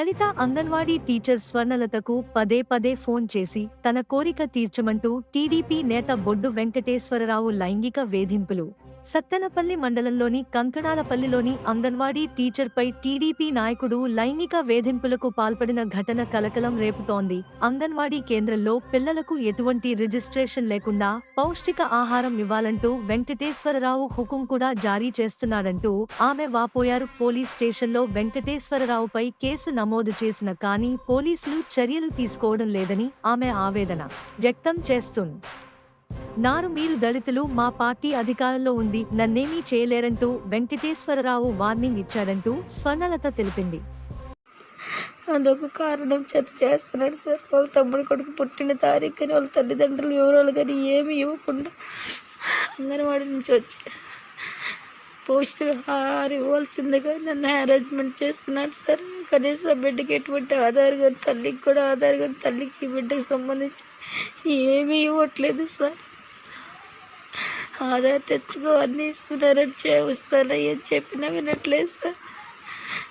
దళిత anganwadi teacher స్వర్ణలతకు పదే పదే phone చేసి తన కోరిక తీర్చమంటూ టీడీపీ నేత బొడ్డు వెంకటేశ్వరరావు లైంగిక వేధింపులు. సత్తెనపల్లి మండలంలోని కంకణాలపల్లిలోని అంగన్వాడీ టీచర్పై టీడీపీ నాయకుడు లైంగిక వేధింపులకు పాల్పడిన ఘటన కలకలం రేపుతోంది. అంగన్వాడీ కేంద్రంలో పిల్లలకు ఎటువంటి రిజిస్ట్రేషన్ లేకుండా పౌష్టిక ఆహారం ఇవ్వాలంటూ వెంకటేశ్వరరావు హుకుం కూడా జారీ చేస్తున్నాడంటూ ఆమె వాపోయారు. పోలీస్ స్టేషన్లో వెంకటేశ్వరరావుపై కేసు నమోదు చేసిన కానీ పోలీసులు చర్యలు తీసుకోవడం లేదని ఆమె ఆవేదన వ్యక్తం చేస్తుంది. నారు మీరు దళితులు మా పార్టీ అధికారంలో ఉంది నన్నేమీ చేయలేరంటూ వెంకటేశ్వరరావు వార్నింగ్ ఇచ్చాడంటూ స్వర్ణలత తెలిపింది. అదొక కారణం. చేత చేస్తున్నాడు సార్. వాళ్ళ తమ్ముడు కొడుకు పుట్టిన తారీఖు కానీ వాళ్ళ తల్లిదండ్రుల వివరాలు కానీ ఏమి ఇవ్వకుండా అంగన్వాడి నుంచి వచ్చి పౌష్టికాహారం ఇవ్వాల్సిందిగా నన్ను అరేంజ్మెంట్ చేస్తున్నాడు సార్. కనీసం బిడ్డకి ఎటువంటి ఆధార్ కానీ తల్లికి కూడా ఆధార్ కానీ తల్లికి బిడ్డకి సంబంధించి ఏమీ ఇవ్వట్లేదు సార్. ఆధార్ తెచ్చుకో అన్నీ ఇస్తున్నారని చే అని చెప్పినా వినట్లేదు సార్.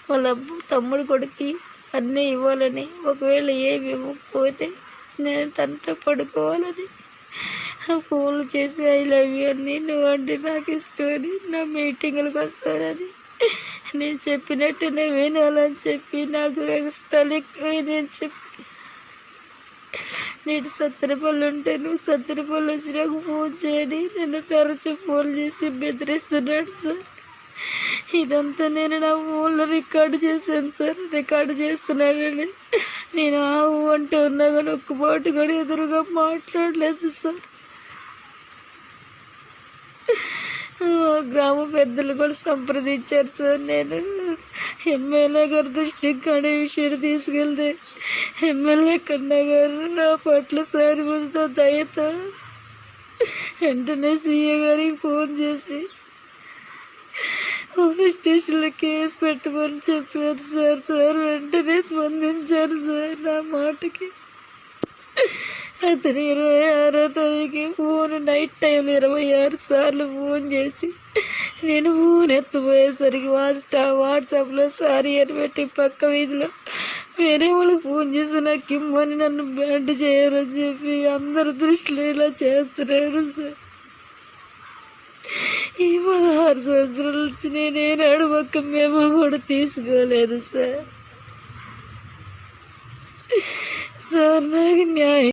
వాళ్ళ అమ్మ- తమ్ముడు కొడుకు అన్నీ ఇవ్వాలని ఒకవేళ ఏమి ఇవ్వకపోతే నేను తనతో పడుకోవాలని. ఫోన్లు చేసి ఐ లవ్ యూ అని నువ్వు అంటే నాకు ఇష్టమని నా మీటింగులకు వస్తానని. నేను చెప్పినట్టునే వినాలని చెప్పి నాకు ఇష్టాలు ఎక్కువ నేను చెప్పి నేను సత్తెనపల్లి ఉంటే నువ్వు సత్తెనపల్లి వచ్చి నాకు ఫోన్ చేయని. నన్ను తరచు ఫోన్ చేసి బెదిరిస్తున్నాడు సార్. ఇదంతా నేను నా ఊళ్ళో రికార్డు చేశాను సార్. రికార్డు చేస్తున్నానని నేను ఆవు అంటూ ఉన్నా కానీ ఒక్క మాట కూడా ఎదురుగా మాట్లాడలేదు సార్. గ్రామ పెద్దలు కూడా సంప్రదించారు సార్. నేను ఎమ్మెల్యే గారి దృష్టికి కానీ విషయం తీసుకెళ్తే ఎమ్మెల్యే కన్నా గారు నా పట్ల సరిపోతుందో దయతో వెంటనే సీఏ గారికి ఫోన్ చేసి పోలీస్ స్టేషన్లో కేసు పెట్టమని చెప్పారు సార్. సార్ వెంటనే స్పందించారు సార్ నా మాటకి. అతను ఇరవై ఆరో తారీఖు ఫోన్ నైట్ టైంలో ఇరవై ఆరు సార్లు ఫోన్ చేసి నేను ఫోన్ ఎత్తుపోయేసరికి వాట్సా వాట్సాప్లో సారీ అని పెట్టి పక్క వీధిలో వేరే వాళ్ళకి ఫోన్ చేసి నాకు ఇమ్మని నన్ను బ్యాండ్ చేయాలని చెప్పి అందరి దృష్టిలో ఇలా చేస్తున్నాడు సార్. ఈ పదహారు సంవత్సరాల నుంచి నేనేనాడు ఒక్క మేము కూడా తీసుకోలేదు సార్. సార్ నాకు న్యాయం